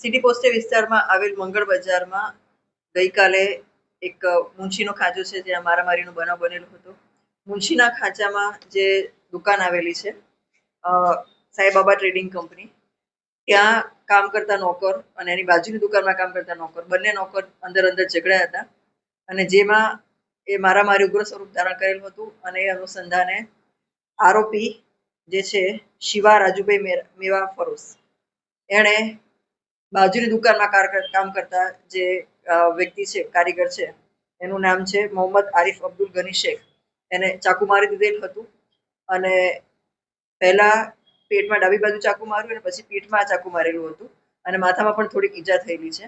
City પોસ્ટે વિસ્તારમાં આવેલ મંગળ બજારમાં ગઈકાલે એક મુંશીનો ખાંચો છે જ્યાં મારામારીનો બનાવ બનેલો હતો. મુંશીના ખાંચામાં જે દુકાન આવેલી છે સાંઈબાબા ટ્રેડિંગ કંપની, ત્યાં કામ કરતા નોકર અને એની બાજુની દુકાનમાં કામ કરતા નોકર, બંને નોકર અંદર અંદર ઝઘડ્યા હતા અને જેમાં એ મારામારી ઉગ્ર સ્વરૂપ ધારણ કરેલું હતું અને એ અનુસંધાને આરોપી જે છે શિવા રાજુભાઈ મેવા ફરોસ એણે બાજુની દુકાનમાં કામ કરતા જે વ્યક્તિ છે, કારીગર છે, એનું નામ છે મોહમ્મદ આરિફ અબ્દુલ ગની શેખ. એને ચાકુ મારી દીધેલ હતું અને પહેલા પેટમાં ડાબી બાજુ ચાકુ માર્યું અને પછી પીઠમાં ચાકુ મારેલું હતું અને માથામાં પણ થોડીક ઈજા થયેલી છે.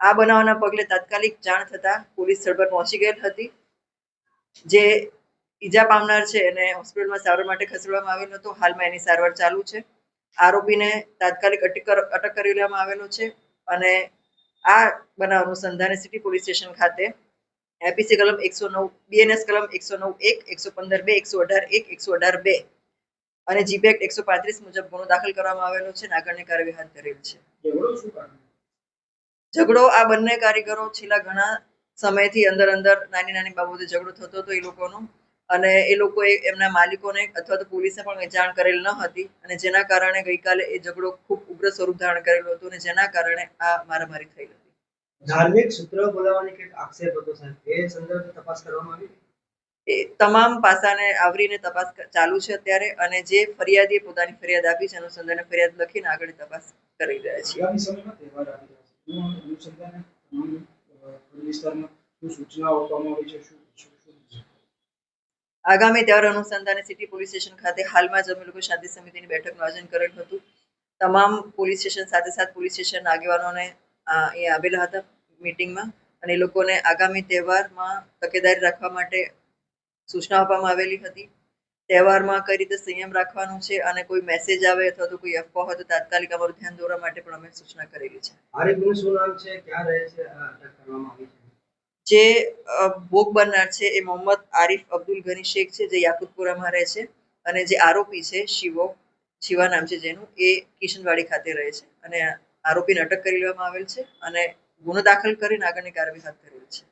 આ બનાવના પગલે તાત્કાલિક જાણ થતા પોલીસ સ્થળ પર પહોંચી ગયેલ હતી. જે ઈજા પામનાર છે એને હોસ્પિટલમાં સારવાર માટે ખસેડવામાં આવેલો હતો. હાલમાં એની સારવાર ચાલુ છે. આરોપીને તાત્કાલિક અટક અટક કરી લેવામાં આવેલો છે અને આ બનાવ અનુસંધાને સિટી પોલીસ સ્ટેશન ખાતે એપીસી કલમ એકસો નવ બીએનએસ કલમ એકસો નવ એક એકસો પંદર બે એકસો અઢાર એક એકસો અઢાર બે અને જીબેક એકસો પાંત્રીસ મુજબ ગુનો દાખલ કરવામાં આવેલો છે. અને આગળની કાર્યવાહી હાથ ધરેલ છે. ઝઘડો આ બંને કારીગરો છેલ્લા ઘણા સમયથી અંદર અંદર નાની નાની બાબતે ઝઘડો થતો હતો. એ લોકોનો અને એ લોકોએ એમના માલિકોને અથવા તો પોલીસે પણ જાણ કરેલ ન હતી અને જેના કારણે ગઈકાલે એ ઝઘડો ખૂબ ઉગ્ર સ્વરૂપ ધારણ કરેલો હતો અને જેના કારણે આ મારામારી થઈ હતી. ધાર્મિક સૂત્ર બોલાવવાની કંઈક આક્ષેપ હતો સાહેબ? એ સંદર્ભે તપાસ કરવામાં આવી? એ તમામ પાસાને આવરીને તપાસ ચાલુ છે અત્યારે અને જે ફરિયાદીએ પોતાની ફરિયાદ આપી છે અનુસંધાને ફરિયાદ લખીને આગળ તપાસ કરી રહ્યા છે. અનુસંધાને તમામ વિસ્તારમાં શું સૂચનાઓ આપવામાં આવી છે? શું? આગામી તહેવાર અનુસંધાને સિટી પોલીસ સ્ટેશન ખાતે હાલમાં જ અમે લોકો શાંતિ સમિતિની બેઠકનું આયોજન કરેલ હતું. તમામ પોલીસ સ્ટેશન સાથે સાથે પોલીસ સ્ટેશન આગેવાનોને એ આવેલા હતા મિટિંગમાં અને એ લોકોને આગામી તહેવારમાં તકેદારી રાખવા માટે સૂચના આપવામાં આવેલી હતી. તહેવારમાં કઈ રીતે સંયમ રાખવાનું છે અને કોઈ મેસેજ આવે અથવા તો કોઈ અફવા હોય તો તાત્કાલિક અમારું ધ્યાન દોરવા માટે પણ અમે સૂચના કરેલી છે. આરિફનું શું નામ છે? ક્યાં રહે છે? કરવામાં આવી છે? જે ભોગ બનનાર છે એ મોહમ્મદ આરિફ અબ્દુલ ગની શેખ છે, જે યાકુતપુરામાં રહે છે અને જે આરોપી છે શિવો, શિવા નામ છે જેનું, એ કિશનવાડી ખાતે રહે છે. અને આરોપીને અટક કરી લેવામાં આવેલ છે અને ગુનો દાખલ કરીને આગળની કાર્યવાહી હાથ ધરેલ છે.